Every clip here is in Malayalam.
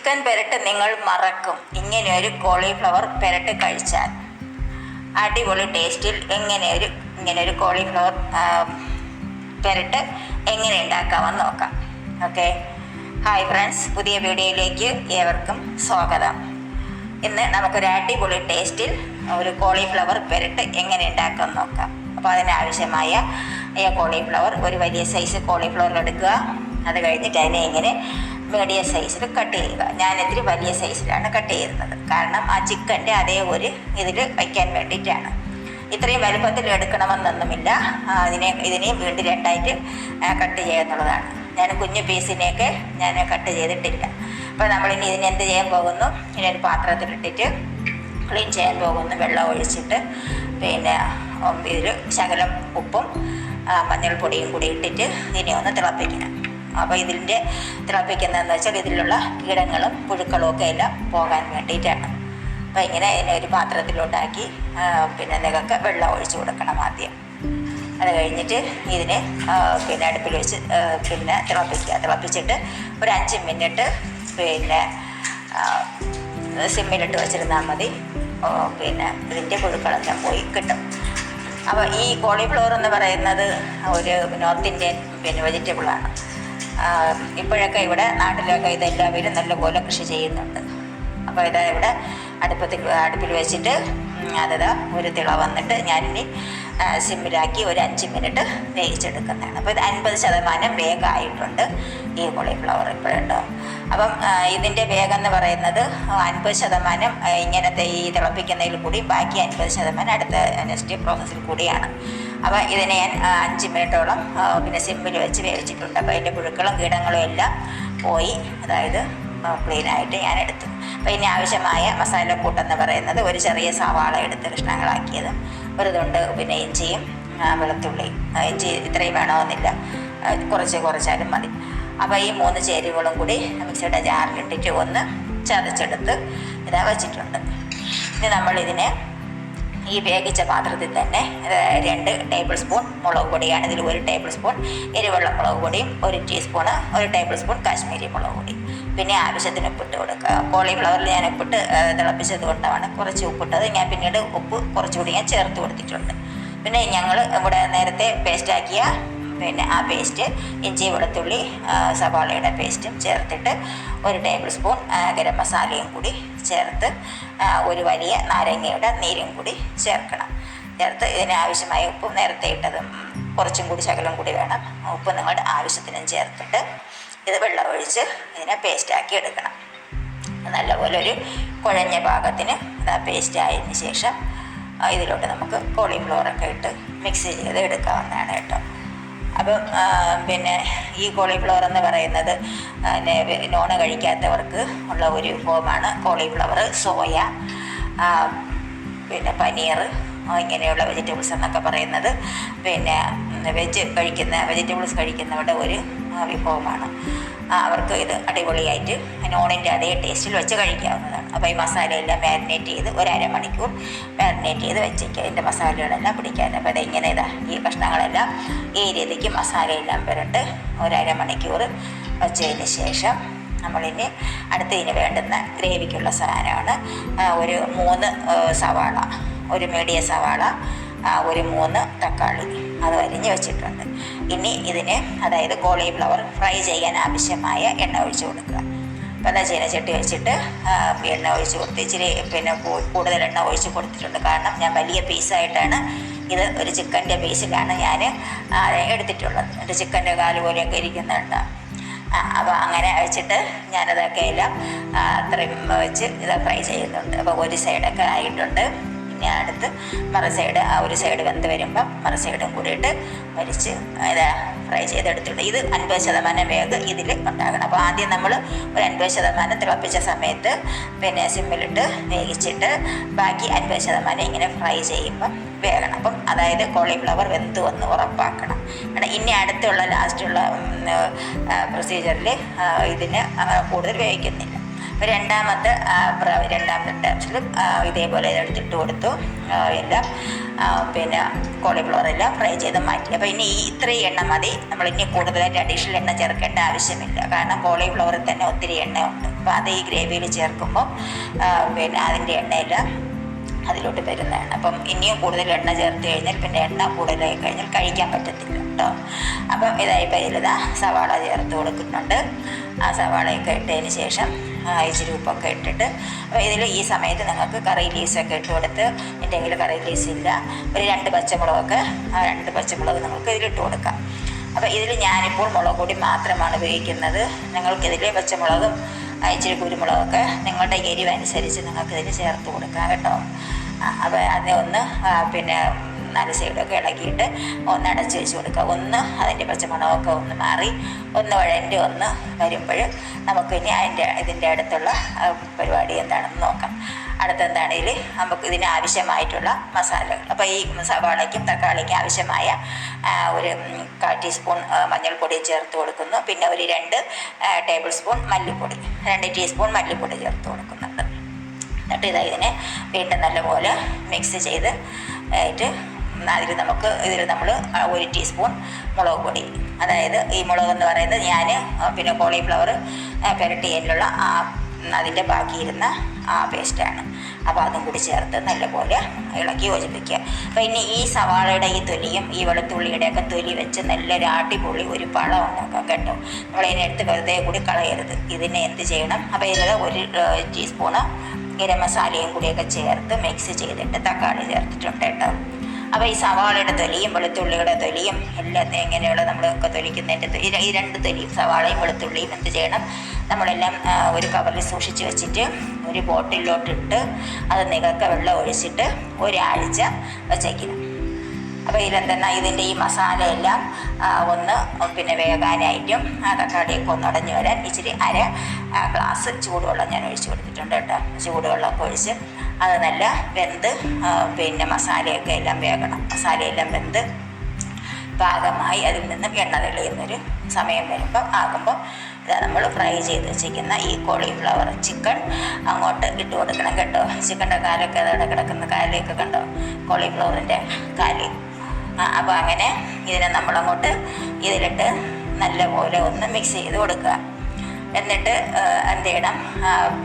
ചിക്കൻ പെരട്ട് നിങ്ങൾ മറക്കും. ഇങ്ങനെ ഒരു കോളിഫ്ലവർ പെരട്ട് കഴിച്ചാൽ. അടിപൊളി ടേസ്റ്റിൽ എങ്ങനെ ഒരു ഇങ്ങനെ ഒരു കോളിഫ്ലവർ പെരട്ട് എങ്ങനെ ഉണ്ടാക്കാമെന്ന് നോക്കാം. ഓക്കെ ഹായ് ഫ്രണ്ട്സ് പുതിയ വീഡിയോയിലേക്ക് ഏവർക്കും സ്വാഗതം. ഇന്ന് നമുക്കൊരു അടിപൊളി ടേസ്റ്റിൽ ഒരു കോളിഫ്ലവർ പെരട്ട് എങ്ങനെ ഉണ്ടാക്കാമെന്ന് നോക്കാം. അപ്പോൾ അതിനാവശ്യമായ കോളിഫ്ലവർ ഒരു വലിയ സൈസ് കോളിഫ്ലവർ എടുക്കുക. അത് കഴിഞ്ഞിട്ട് അതിനെ ഇങ്ങനെ മീഡിയം സൈസിൽ കട്ട് ചെയ്യുക. ഞാൻ ഇത്തിരി വലിയ സൈസിലാണ് കട്ട് ചെയ്യുന്നത്. കാരണം ആ ചിക്കന്റെ അതേ ഒരു ഇതിൽ വയ്ക്കാൻ വേണ്ടിയിട്ടാണ്. ഇത്രയും വലുപ്പത്തിൽ എടുക്കണമെന്നൊന്നുമില്ല. അതിനെ ഇതിനെയും വീണ്ടും രണ്ടായിട്ട് കട്ട് ചെയ്യുന്നുള്ളതാണ് ഞാൻ കുഞ്ഞു പീസിനെയൊക്കെ ഞാൻ കട്ട് ചെയ്തിട്ടില്ല. അപ്പോൾ നമ്മളിനി ഇതിനെ എന്ത് ചെയ്യാൻ പോകുന്നു? ഇനി ഒരു പാത്രത്തിലിട്ടിട്ട് ക്ലീൻ ചെയ്യാൻ പോകുന്നു. വെള്ളം ഒഴിച്ചിട്ട്. പിന്നെ ഇതിൽ ശകലം ഉപ്പും മഞ്ഞൾപ്പൊടിയും കൂടി ഇട്ടിട്ട് ഇതിനെ ഒന്ന് തിളപ്പിക്കണം. അപ്പോൾ ഇതിന്റെ തിളപ്പിക്കുന്നതെന്ന് വെച്ചാൽ ഇതിലുള്ള കീടങ്ങളും പുഴുക്കളും ഒക്കെ എല്ലാം പോകാൻ വേണ്ടിയിട്ടാണ്. അപ്പോൾ ഇങ്ങനെ ഇതിനെ ഒരു പാത്രത്തിലോട്ടാക്കി പിന്നെ നിങ്ങൾക്ക് വെള്ളം ഒഴിച്ചു കൊടുക്കണം ആദ്യം. അത് കഴിഞ്ഞിട്ട് ഇതിനെ പിന്നെ അടുപ്പിൽ വെച്ച് പിന്നെ തിളപ്പിക്കുക. തിളപ്പിച്ചിട്ട് ഒരു അഞ്ച് മിനിറ്റ് പിന്നെ സിമ്മിലിട്ട് വെച്ചിരുന്നാൽ മതി. പിന്നെ ഇതിന്റെ പുഴുക്കളെല്ലാം പോയി കിട്ടും. അപ്പോൾ ഈ കോളിഫ്ലവർ എന്ന് പറയുന്നത് ഒരു നോർത്ത് ഇന്ത്യൻ പിന്നെ വെജിറ്റബിളാണ്. ഇപ്പോഴൊക്കെ ഇവിടെ നാട്ടിലൊക്കെ ഇതെല്ലാവരും നല്ലപോലെ കൃഷി ചെയ്യുന്നുണ്ട്. അപ്പോൾ ഇതാ ഇവിടെ അടുപ്പത്തിൽ അടുപ്പിൽ വെച്ചിട്ട് ഉം, ഒരു തിള വന്നിട്ട് ഞാനിനി സിമ്മിലാക്കി ഒരു അഞ്ച് മിനിറ്റ് വേവിച്ചെടുക്കുന്നതാണ്. അപ്പോൾ ഇത് അൻപത് ശതമാനം വേഗമായിട്ടുണ്ട് ഈ കോളിഫ്ലവർ ഇപ്പോഴുണ്ടോ അപ്പം ഇതിന്റെ വേഗം എന്ന് പറയുന്നത് അൻപത് ശതമാനം ഇങ്ങനത്തെ ഈ തിളപ്പിക്കുന്നതിൽ കൂടി ബാക്കി അൻപത് ശതമാനം അടുത്ത നെക്സ്റ്റ് പ്രോസസ്സിൽ കൂടിയാണ്. അപ്പോൾ ഇതിനെ ഞാൻ അഞ്ച് മിനിറ്റോളം പിന്നെ സിമ്മിൽ വെച്ച് വേവിച്ചിട്ടുണ്ട്. അപ്പോൾ അതിന്റെ പുഴുക്കളും കീടങ്ങളും എല്ലാം പോയി അതായത് ക്ലീനായിട്ട് ഞാൻ എടുത്തു. അപ്പോൾ ഇനി ആവശ്യമായ മസാലക്കൂട്ടെന്ന് പറയുന്നത് ഒരു ചെറിയ സവാള എടുത്ത് കഷ്ണങ്ങളാക്കിയതും ഒരു തുണ്ട് പിന്നെ ഇഞ്ചിയും ആ, ഇഞ്ചി ഇത്രയും വേണമെന്നില്ല. കുറച്ച് കുറച്ചാലും മതി. അപ്പോൾ ഈ മൂന്ന് ചേരുവകളും കൂടി മിക്സിയുടെ ജാറിലിട്ടിട്ട് ഒന്ന് ചതച്ചെടുത്ത് ഇതാ വെച്ചിട്ടുണ്ട്. ഇനി നമ്മളിതിനെ ഈ വേവിച്ച പാത്രത്തിൽ തന്നെ രണ്ട് ടേബിൾ സ്പൂൺ മുളക് പൊടിയാണ്. ഇതിൽ ഒരു ടേബിൾ സ്പൂൺ എരിവെള്ള മുളക് പൊടിയും ഒരു ടീസ്പൂണ് ഒരു ടേബിൾ സ്പൂൺ കാശ്മീരി മുളക് പൊടി പിന്നെ ആവശ്യത്തിന് ഉപ്പിട്ട് കൊടുക്കുക. കോളിഫ്ലവറിൽ ഞാൻ ഉപ്പിട്ട് തിളപ്പിച്ചത് കൊണ്ടാണ് കുറച്ച് ഉപ്പിട്ടത്. ഞാൻ പിന്നീട് ഉപ്പ് കുറച്ചുകൂടി ഞാൻ ചേർത്ത് കൊടുത്തിട്ടുണ്ട്. പിന്നെ ഞങ്ങൾ ഇവിടെ നേരത്തെ പേസ്റ്റാക്കിയ പിന്നെ ആ പേസ്റ്റ് ഇഞ്ചി വെളുത്തുള്ളി സവാളയുടെ പേസ്റ്റും ചേർത്തിട്ട് ഒരു ടേബിൾ സ്പൂൺ ഗരം മസാലയും കൂടി ചേർത്ത് ഒരു വലിയ നാരങ്ങയുടെ നീരും കൂടി ചേർക്കണം. ചേർത്ത് ഇതിനാവശ്യമായ ഉപ്പും നേരത്തെ ഇട്ടതും കുറച്ചും കൂടി ശകലം കൂടി വേണം. ഉപ്പ് നിങ്ങളുടെ ആവശ്യത്തിനും ചേർത്തിട്ട് ഇത് വെള്ളമൊഴിച്ച് ഇതിനെ പേസ്റ്റാക്കി എടുക്കണം. നല്ലപോലെ ഒരു കുഴഞ്ഞ പാകത്തിന് ആ പേസ്റ്റ് ആയതിന് ശേഷം ഇതിലോട്ട് നമുക്ക് കോളിഫ്ലവറൊക്കെ ഇട്ട് മിക്സ് ചെയ്ത് എടുക്കാവുന്നതാണ് കേട്ടോ. അപ്പം പിന്നെ ഈ കോളിഫ്ലവർ എന്ന് പറയുന്നത് പിന്നെ നോണ് കഴിക്കാത്തവർക്ക് ഉള്ള ഒരു വിഭവമാണ് കോളിഫ്ലവർ സോയ പിന്നെ പനീർ ഇങ്ങനെയുള്ള വെജിറ്റബിൾസ് എന്നൊക്കെ പറയുന്നത്. പിന്നെ വെജ് കഴിക്കുന്ന വെജിറ്റബിൾസ് കഴിക്കുന്നവരുടെ ഒരു വിഭവമാണ് അവർക്ക് ഇത് അടിപൊളിയായിട്ട് നോണിന്റെ അതേ ടേസ്റ്റിൽ വെച്ച് കഴിക്കാവുന്നതാണ്. അപ്പോൾ ഈ മസാലയെല്ലാം മാരിനേറ്റ് ചെയ്ത് ഒരു അരമണിക്കൂർ മാരിനേറ്റ് ചെയ്ത് വെച്ചേക്കുക. ഇതിന്റെ മസാലകളെല്ലാം പിടിക്കാൻ. അപ്പോൾ ഇതെങ്ങനെ ഇതാ ഈ കഷ്ണങ്ങളെല്ലാം ഈ രീതിക്ക് മസാലയെല്ലാം പുരട്ട് ഒരു അരമണിക്കൂർ വെച്ചതിന് ശേഷം നമ്മളിനി അടുത്തതിന് വേണ്ടുന്ന ഗ്രേവിക്കുള്ള സാധനമാണ്. ഒരു മൂന്ന് സവാള ഒരു മീഡിയം സവാള ഒരു മൂന്ന് തക്കാളി അത് അരിഞ്ഞ് വെച്ചിട്ടുണ്ട്. ഇനി ഇതിന് അതായത് കോളിഫ്ലവർ ഫ്രൈ ചെയ്യാൻ ആവശ്യമായ എണ്ണ ഒഴിച്ച് കൊടുക്കുക. അപ്പോൾ എന്താ ചീനച്ചട്ടി വെച്ചിട്ട് എണ്ണ ഒഴിച്ച് കൊടുത്ത് ഇച്ചിരി പിന്നെ കൂടുതൽ എണ്ണ ഒഴിച്ച് കൊടുത്തിട്ടുണ്ട്. കാരണം ഞാൻ വലിയ പീസായിട്ടാണ് ഇത് ഒരു ചിക്കന്റെ പീസിലാണ് ഞാൻ എടുത്തിട്ടുള്ളത്. ഒരു ചിക്കന്റെ കാൽ പോലെയൊക്കെ ഇരിക്കുന്നുണ്ട് അപ്പോൾ അങ്ങനെ വെച്ചിട്ട് ഞാനതൊക്കെ എല്ലാം അത്രയും വെച്ച് ഇത് ഫ്രൈ ചെയ്യുന്നുണ്ട്. അപ്പോൾ ഒരു സൈഡൊക്കെ ആയിട്ടുണ്ട്. ഇനി അടുത്ത് മറ സൈഡ് ആ ഒരു സൈഡ് വെന്ത് വരുമ്പം മറ സൈഡും കൂടിയിട്ട് മരിച്ച് ഇതാ ഫ്രൈ ചെയ്തെടുത്തിട്ട് ഇത് അൻപത് ശതമാനം വേഗം ഇതിൽ ഉണ്ടാകണം. അപ്പോൾ ആദ്യം നമ്മൾ ഒരു അൻപത് ശതമാനം തിളപ്പിച്ച സമയത്ത് പിന്നെ സിമ്മിലിട്ട് വേവിച്ചിട്ട് ബാക്കി അൻപത് ശതമാനം ഇങ്ങനെ ഫ്രൈ ചെയ്യുമ്പം വേകണം. അപ്പം അതായത് കോളിഫ്ലവർ വെന്ത് വന്ന് ഉറപ്പാക്കണം. കാരണം ഇനി അടുത്തുള്ള ലാസ്റ്റുള്ള പ്രൊസീജിയറിൽ ഇതിന് അങ്ങനെ കൂടുതൽ വേവിക്കുന്നില്ല. രണ്ടാമത്തെ രണ്ടാമത്തെ ടാപ്സിൽ ഇതേപോലെ എടുത്തിട്ട് കൊടുത്തു. എല്ലാം പിന്നെ കോളിഫ്ലവർ എല്ലാം ഫ്രൈ ചെയ്ത് മാറ്റി. അപ്പോൾ ഇനി ഈ ഇത്രയും എണ്ണ മതി. നമ്മൾ ഇനി കൂടുതലായിട്ട് അഡീഷണൽ എണ്ണ ചേർക്കേണ്ട ആവശ്യമില്ല. കാരണം കോളിഫ്ലവറിൽ തന്നെ ഒത്തിരി എണ്ണയുണ്ട് അപ്പോൾ അത് ഈ ഗ്രേവിയിൽ ചേർക്കുമ്പോൾ പിന്നെ അതിന്റെ എണ്ണയെല്ലാം അതിലോട്ട് വരുന്നതാണ്. അപ്പം ഇനിയും കൂടുതൽ എണ്ണ ചേർത്ത് കഴിഞ്ഞാൽ പിന്നെ എണ്ണ കൂടുതലായി കഴിഞ്ഞാൽ കഴിക്കാൻ പറ്റത്തില്ല കേട്ടോ അപ്പം ഇതായി പരിലത സവാള ചേർത്ത് കൊടുക്കുന്നുണ്ട്. ആ സവാളയൊക്കെ ഇട്ടതിന് ശേഷം ഇച്ചിരി ഉപ്പൊക്കെ ഇട്ടിട്ട് ഇതിൽ ഈ സമയത്ത് നിങ്ങൾക്ക് കറി ലീസൊക്കെ ഇട്ട് കൊടുത്ത് എന്റെ കയ്യിൽ കറി ലീസ് ഇല്ല ഒരു രണ്ട് പച്ചമുളകൊക്കെ ആ രണ്ട് പച്ചമുളക് നിങ്ങൾക്ക് ഇതിലിട്ട് കൊടുക്കാം. അപ്പോൾ ഇതിൽ ഞാനിപ്പോൾ മുളക് പൊടി മാത്രമാണ് ഉപയോഗിക്കുന്നത്. നിങ്ങൾക്കിതിൽ പച്ചമുളകും ഇച്ചിരി കുരുമുളകൊക്കെ നിങ്ങളുടെ എരിവനുസരിച്ച് നിങ്ങൾക്കിതിൽ ചേർത്ത് കൊടുക്കാം കേട്ടോ. അപ്പോൾ അതിനെ ഒന്ന് പിന്നെ നാല് സൈഡൊക്കെ ഇളക്കിയിട്ട് ഒന്ന് അടച്ച് വെച്ച് കൊടുക്കുക. ഒന്ന് അതിന്റെ പച്ചമണമൊക്കെ ഒന്ന് മാറി ഒന്ന് വഴന്റെ ഒന്ന് വരുമ്പോൾ നമുക്ക് ഇനി അതിന്റെ ഇതിന്റെ അടുത്തുള്ള പരിപാടി എന്താണെന്ന് നോക്കാം. അടുത്തെന്താണെങ്കിൽ നമുക്ക് ഇതിന് ആവശ്യമായിട്ടുള്ള മസാലകൾ. അപ്പോൾ ഈ സവാളയ്ക്കും തക്കാളിക്കും ആവശ്യമായ ഒരു കാ ടീസ്പൂൺ മഞ്ഞൾപ്പൊടി ചേർത്ത് കൊടുക്കുന്നു. പിന്നെ ഒരു രണ്ട് ടേബിൾ സ്പൂൺ മല്ലിപ്പൊടി രണ്ട് ടീസ്പൂൺ മല്ലിപ്പൊടി ചേർത്ത് കൊടുക്കുന്നുണ്ട്. എന്നിട്ട് ഇതാ ഇതിനെ വീണ്ടും നല്ലപോലെ മിക്സ് ചെയ്ത് ആയിട്ട് അതിൽ നമുക്ക് ഇതിൽ നമ്മൾ ഒരു ടീസ്പൂൺ മുളക് പൊടി. അതായത് ഈ മുളക് എന്ന് പറയുന്നത് ഞാൻ പിന്നെ കോളിഫ്ലവർ പുരട്ടിയതിലുള്ള ആ അതിന്റെ ബാക്കിയിരുന്ന ആ പേസ്റ്റാണ് അപ്പോൾ അതും കൂടി ചേർത്ത് നല്ലപോലെ ഇളക്കി യോജിപ്പിക്കുക. അപ്പോൾ ഇനി ഈ സവാളയുടെ ഈ തൊലിയും ഈ വെളുത്തുള്ളിയുടെയൊക്കെ തൊലി വെച്ച് നല്ലൊരു അടിപൊളി ഒരു പഴം ഉണ്ടാക്കാം കേട്ടോ. നമ്മളതിനെടുത്ത് വെറുതെ കൂടി കളയരുത്. ഇതിനെ എന്ത് ചെയ്യണം? അപ്പോൾ ഇതിൽ ഒരു ടീസ്പൂണ് ഗരം മസാലയും കൂടിയൊക്കെ ചേർത്ത് മിക്സ് ചെയ്തിട്ട് തക്കാളി കേട്ടോ അപ്പോൾ ഈ സവാളയുടെ തൊലിയും വെളുത്തുള്ളിയുടെ തൊലിയും എല്ലാം എങ്ങനെയുള്ള നമ്മളൊക്കെ തൊലിക്കുന്നതിന്റെ ഈ രണ്ട് തൊലിയും സവാളയും വെളുത്തുള്ളിയും എന്ത് ചെയ്യണം? നമ്മളെല്ലാം ഒരു കവറിൽ സൂക്ഷിച്ച് വെച്ചിട്ട് ഒരു ബോട്ടിലോട്ടിട്ട് അത് നികക്ക വെള്ളം ഒഴിച്ചിട്ട് ഒരാഴ്ച വെച്ചേക്കണം. അപ്പോൾ ഇതെന്തെന്നാൽ ഇതിന്റെ ഈ മസാലയെല്ലാം ഒന്ന് പിന്നെ വേകാനായിട്ടും ആ തക്കാളിയൊക്കെ ഒന്ന് ഉടഞ്ഞു വരാൻ ഇച്ചിരി അര ഗ്ലാസ് ചൂടുവെള്ളം ഞാൻ ഒഴിച്ച് കൊടുത്തിട്ടുണ്ട് കേട്ടോ. ചൂടുവെള്ളമൊക്കെ ഒഴിച്ച് അത് നല്ല വെന്ത് പിന്നെ മസാലയൊക്കെ എല്ലാം വേകണം. മസാലയെല്ലാം വെന്ത് പാകമായി അതിൽ നിന്നും എണ്ണ തെളിയുന്നൊരു സമയം വരുമ്പം ആകുമ്പോൾ ഇതാ നമ്മൾ ഫ്രൈ ചെയ്ത് വെച്ചിരിക്കുന്ന ഈ കോളിഫ്ലവർ ചിക്കൻ അങ്ങോട്ട് ഇട്ട് കൊടുക്കണം കേട്ടോ. ചിക്കന്റെ കാലൊക്കെ അതവിടെ കിടക്കുന്ന കാലൊക്കെ കണ്ടോ? കോളിഫ്ലവറിന്റെ കാൽ. അപ്പോൾ അങ്ങനെ ഇതിനെ നമ്മളങ്ങോട്ട് ഇതിലിട്ട് നല്ലപോലെ ഒന്ന് മിക്സ് ചെയ്ത് കൊടുക്കുക. എന്നിട്ട് എന്ത് ചെയ്യണം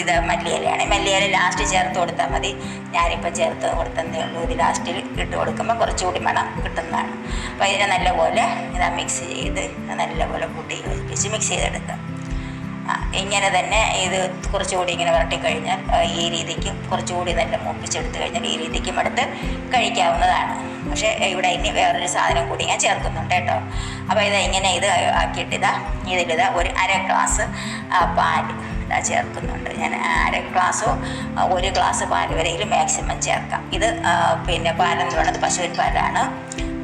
ഇത് മല്ലിയിലയാണ്. മല്ലിയില ലാസ്റ്റ് ചേർത്ത് കൊടുത്താൽ മതി. ഞാനിപ്പോൾ ചേർത്ത് കൊടുത്തതേ ഉള്ളൂ ഇത് ലാസ്റ്റിൽ ഇട്ട് കൊടുക്കുമ്പോൾ കുറച്ചുകൂടി മണം കിട്ടുന്നതാണ്. അപ്പോൾ ഇതിനെ നല്ലപോലെ ഇതാ മിക്സ് ചെയ്ത് നല്ലപോലെ കൂട്ടി യോജിപ്പിച്ച് മിക്സ് ചെയ്തെടുക്കുക. ഇങ്ങനെ തന്നെ ഇത് കുറച്ചുകൂടി ഇങ്ങനെ വരട്ടി കഴിഞ്ഞാൽ ഈ രീതിക്ക് കുറച്ചുകൂടി നല്ല മൂപ്പിച്ചെടുത്ത് കഴിഞ്ഞാൽ ഈ രീതിക്കും എടുത്ത് കഴിക്കാവുന്നതാണ്. പക്ഷേ ഇവിടെ ഇനി വേറൊരു സാധനം കൂടി ഞാൻ ചേർക്കുന്നുണ്ട് കേട്ടോ. അപ്പോൾ ഇത് ഇങ്ങനെ ഇത് ആക്കിയിട്ട് ഇതാ ഇതിലിതാ ഒരു അര ഗ്ലാസ് പാൽ ഇതാ ചേർക്കുന്നുണ്ട്. ഞാൻ അര ഗ്ലാസ്സോ ഒരു ഗ്ലാസ് പാൽ വരെയും മാക്സിമം ചേർക്കാം. ഇത് പിന്നെ പാലെന്ന് പറയുന്നത് പശുവിൻ പാലാണ്.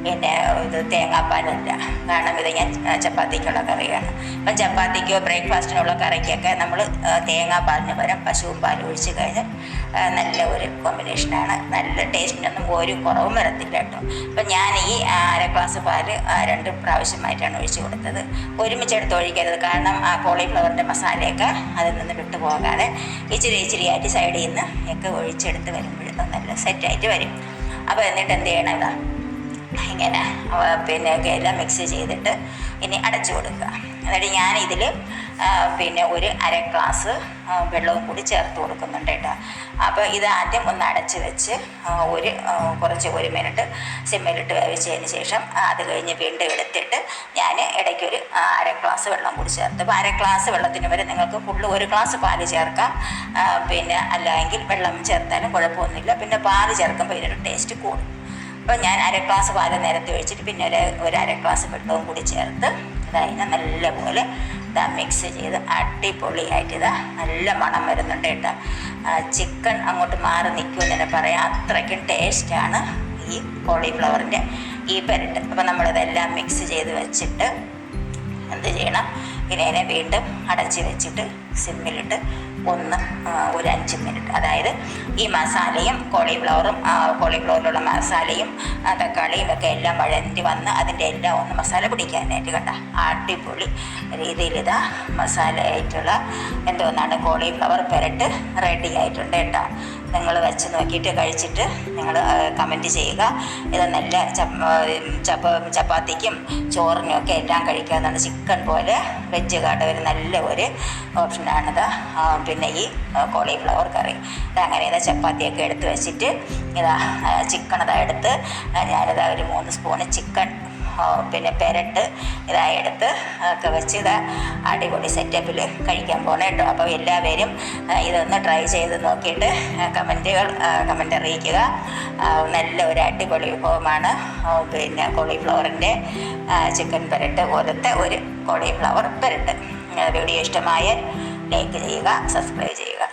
പിന്നെ ഇത് തേങ്ങാപ്പാലല്ല കാരണം ഇത് ഞാൻ ചപ്പാത്തിക്കുള്ള കറിയാണ്. അപ്പം ചപ്പാത്തിക്കോ ബ്രേക്ക്ഫാസ്റ്റിനുള്ള കറിക്കൊക്കെ നമ്മൾ തേങ്ങാപ്പാലിന് പകരം പശുവും പാൽ ഒഴിച്ച് കഴിഞ്ഞാൽ നല്ല ഒരു കോമ്പിനേഷനാണ് നല്ല ടേസ്റ്റിനൊന്നും ഒരു കുറവും വരത്തില്ല കേട്ടോ. അപ്പം ഞാൻ ഈ അര ഗ്ലാസ് ആ, രണ്ട് പ്രാവശ്യമായിട്ടാണ് ഒഴിച്ച് കൊടുത്തത്. ഒരുമിച്ചെടുത്ത് ഒഴിക്കരുത്. കാരണം ആ കോളിഫ്ലവറിന്റെ മസാലയൊക്കെ അതിൽ നിന്ന് വിട്ടുപോകാതെ ഇച്ചിരി ഇച്ചിരി ആയിട്ട് സൈഡിൽ നിന്ന് ഒക്കെ ഒഴിച്ചെടുത്ത് വരുമ്പോഴത്തേക്കും നല്ല സെറ്റായിട്ട് വരും. അപ്പോൾ എന്നിട്ട് എന്ത് ചെയ്യണം ഇതാ ഇങ്ങനെ പിന്നെ എല്ലാം മിക്സ് ചെയ്തിട്ട് ഇനി അടച്ചു കൊടുക്കുക. എന്നിട്ട് ഞാനിതിൽ പിന്നെ ഒരു അര ഗ്ലാസ് വെള്ളവും കൂടി ചേർത്ത് കൊടുക്കുന്നുണ്ട് കേട്ടോ. അപ്പോൾ ഇത് ആദ്യം ഒന്ന് അടച്ച് വെച്ച് ഒരു കുറച്ച് ഒരു മിനിറ്റ് സിമ്മിലിട്ട് വേവിച്ചതിന് ശേഷം അത് കഴിഞ്ഞ് വീണ്ടും എടുത്തിട്ട് ഞാൻ ഇടയ്ക്കൊരു അര ഗ്ലാസ് വെള്ളം കൂടി ചേർത്ത്. അപ്പോൾ അര ഗ്ലാസ് വെള്ളത്തിന് വരെ നിങ്ങൾക്ക് ഫുള്ള് ഒരു ഗ്ലാസ് പാൽ ചേർക്കാം. പിന്നെ അല്ലെങ്കിൽ വെള്ളം ചേർത്താലും കുഴപ്പമൊന്നുമില്ല. പിന്നെ പാൽ ചേർക്കുമ്പോൾ ഇതിനൊരു ടേസ്റ്റ് കൂടും. അപ്പോൾ ഞാൻ അര ഗ്ലാസ് പാൽ നേരത്തെ ഒഴിച്ചിട്ട് പിന്നെ ഒരു ഒരു അര ഗ്ലാസ് വെള്ളവും കൂടി ചേർത്ത് ഇതായി നല്ല പോലെ ഇതാ മിക്സ് ചെയ്ത് അടിപൊളിയായിട്ട് ഇതാ നല്ല മണം വരുന്നുണ്ട് കേട്ടോ. ചിക്കൻ അങ്ങോട്ട് മാറി നിൽക്കുമെന്ന് തന്നെ പറയാം. അത്രയ്ക്കും ടേസ്റ്റാണ് ഈ കോളിഫ്ലവറിന്റെ ഈ പെരട്ട്. അപ്പോൾ നമ്മളിതെല്ലാം മിക്സ് ചെയ്ത് വെച്ചിട്ട് എന്ത് ചെയ്യണം? ഇതിനെ വീണ്ടും അടച്ച് വെച്ചിട്ട് സിമ്മിലിട്ട് ഒന്ന് ഒരു അഞ്ച് മിനിറ്റ്. അതായത് ഈ മസാലയും കോളിഫ്ലവറും കോളിഫ്ലവറിലുള്ള മസാലയും തക്കാളിയും ഒക്കെ എല്ലാം വഴറ്റി വന്ന് അതിന്റെ എല്ലാം ഒന്ന് മസാല പിടിക്കാനായിട്ട് കണ്ട. അടിപൊളി രീതിയിൽ ഇതാ മസാല ആയിട്ടുള്ള എന്തോന്നാണ് കോളിഫ്ലവർ പെരട്ട് റെഡി ആയിട്ടുണ്ട് കേട്ടോ. നിങ്ങൾ വെച്ച് നോക്കിയിട്ട് കഴിച്ചിട്ട് നിങ്ങൾ കമന്റ് ചെയ്യുക. ഇത് നല്ല ചപ്പ ചപ്പ ചപ്പാത്തിക്കും ചോറിനും ഒക്കെ എല്ലാം കഴിക്കാവുന്നതാണ് ചിക്കൻ പോലെ വെജ് കാട്ട ഒരു നല്ല ഒരു ഓപ്ഷനാണിത് പിന്നെ ഈ കോളിഫ്ലവർ കറി. അങ്ങനെ ഇതാ ചപ്പാത്തിയൊക്കെ എടുത്ത് വെച്ചിട്ട് ഇതാ ചിക്കൻ ഇതാ എടുത്ത് ഞാനിതാ ഒരു മൂന്ന് സ്പൂണ് ചിക്കൻ പിന്നെ പെരട്ട് ഇതായി എടുത്ത് ഒക്കെ വെച്ച് ഇത് അടിപൊളി സെറ്റപ്പിൽ കഴിക്കാൻ പോകണം കേട്ടോ. അപ്പോൾ എല്ലാവരും ഇതൊന്ന് ട്രൈ ചെയ്ത് നോക്കിയിട്ട് കമന്റുകൾ കമന്റ് അറിയിക്കുക. നല്ല ഒരു അടിപൊളി വിഭവമാണ്. പിന്നെ കോളിഫ്ലവറിന്റെ ചിക്കൻ പെരട്ട്. പോലത്തെ ഒരു കോളിഫ്ലവർ പെരട്ട്. വീഡിയോ ഇഷ്ടമായാൽ ലൈക്ക് ചെയ്യുക സബ്സ്ക്രൈബ് ചെയ്യുക.